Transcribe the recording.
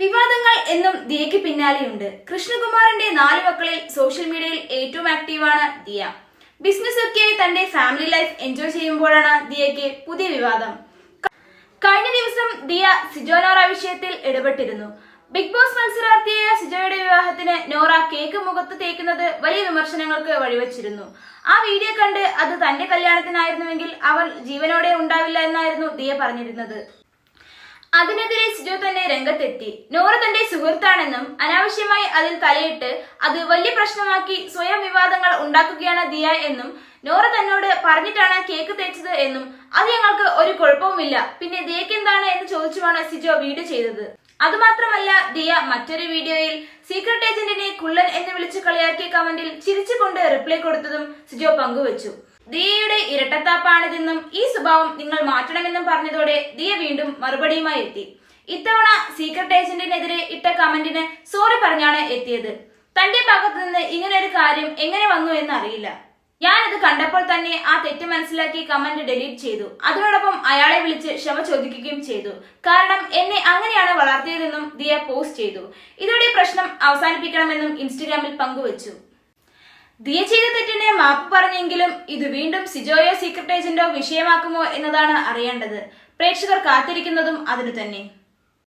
വിവാദങ്ങൾ എന്നും ദിയയ്ക്ക് പിന്നാലെയുണ്ട്. കൃഷ്ണകുമാറിന്റെ നാല് മക്കളിൽ സോഷ്യൽ മീഡിയയിൽ ഏറ്റവും ആക്റ്റീവാണ് ദിയ. ബിസിനസ് ഒക്കെ തന്റെ ഫാമിലി ലൈഫ് എൻജോയ് ചെയ്യുമ്പോഴാണ് ദിയയ്ക്ക് പുതിയ വിവാദം. കഴിഞ്ഞ ദിവസം ദിയ സിജോ നോറ വിഷയത്തിൽ ഇടപെട്ടിരുന്നു. ബിഗ് ബോസ് മത്സരാർത്ഥിയായ സിജോയുടെ വിവാഹത്തിന് നോറ കേക്ക് മുഖത്ത് തേക്കുന്നത് വലിയ വിമർശനങ്ങൾക്ക് വഴിവെച്ചിരുന്നു. ആ വീഡിയോ കണ്ട് അത് തന്റെ കല്യാണത്തിനായിരുന്നുവെങ്കിൽ അവൾ ജീവനോടെ ഉണ്ടാവില്ല എന്നായിരുന്നു ദിയ പറഞ്ഞിരുന്നത്. അതിനെതിരെ സിജു തന്നെ രംഗത്തെത്തി. നോറ തന്റെ സുഹൃത്താണെന്നും അനാവശ്യമായി അതിൽ തലയിട്ട് അത് വലിയ പ്രശ്നമാക്കി സ്വയം വിവാദങ്ങൾ ഉണ്ടാക്കുകയാണ് ദിയ എന്നും നോറ തന്നോട് പറഞ്ഞിട്ടാണ് കേക്ക് തേച്ചത് എന്നും അത് ഞങ്ങൾക്ക് ഒരു കുഴപ്പവുമില്ല. പിന്നെ ദിയക്ക് എന്താണ് എന്ന് ചോദിച്ചുമാണ് സിജോ വീഡിയോ ചെയ്തത്. അതുമാത്രമല്ല ദിയ മറ്റൊരു വീഡിയോയിൽ സീക്രട്ട് ഏജന്റിനെ കുള്ളൻ എന്ന് വിളിച്ച് കളിയാക്കിയ കമന്റിൽ ചിരിച്ചുകൊണ്ട് റിപ്ലൈ കൊടുത്തതും സിജോ പങ്കുവച്ചു. ദിയയുടെ ഇരട്ടത്താപ്പാണിതെന്നും ഈ സ്വഭാവം നിങ്ങൾ മാറ്റണമെന്നും പറഞ്ഞതോടെ ദിയ വീണ്ടും മറുപടിയുമായി എത്തി. ഇത്തവണ സീക്രട്ട് ഏജന്റിനെതിരെ ഇട്ട കമന്റിന് സോറി പറഞ്ഞാണ് എത്തിയത്. തന്റെ ഭാഗത്ത് നിന്ന് ഇങ്ങനെ ഒരു കാര്യം എങ്ങനെ വന്നു എന്ന് അറിയില്ല ഞാനത് കണ്ടപ്പോൾ തന്നെ ആ തെറ്റ് മനസ്സിലാക്കി കമന്റ് ഡിലീറ്റ് ചെയ്തു. അതിനോടൊപ്പം അയാളെ വിളിച്ച് ക്ഷമ ചോദിക്കുകയും ചെയ്തു. കാരണം എന്നെ അങ്ങനെയാണ് വളർത്തിയതെന്നും ദിയ പോസ്റ്റ് ചെയ്തു. ഇതോടെ പ്രശ്നം അവസാനിപ്പിക്കണമെന്നും ഇൻസ്റ്റഗ്രാമിൽ പങ്കുവച്ചു. ദിയ ചെയ്ത തെറ്റിനെ മാപ്പ് പറഞ്ഞെങ്കിലും ഇത് വീണ്ടും സിജോയോ സീക്രട്ട് ഏജന്റോ വിഷയമാക്കുമോ എന്നതാണ് അറിയേണ്ടത്. പ്രേക്ഷകർ കാത്തിരിക്കുന്നതും അതിനു തന്നെ.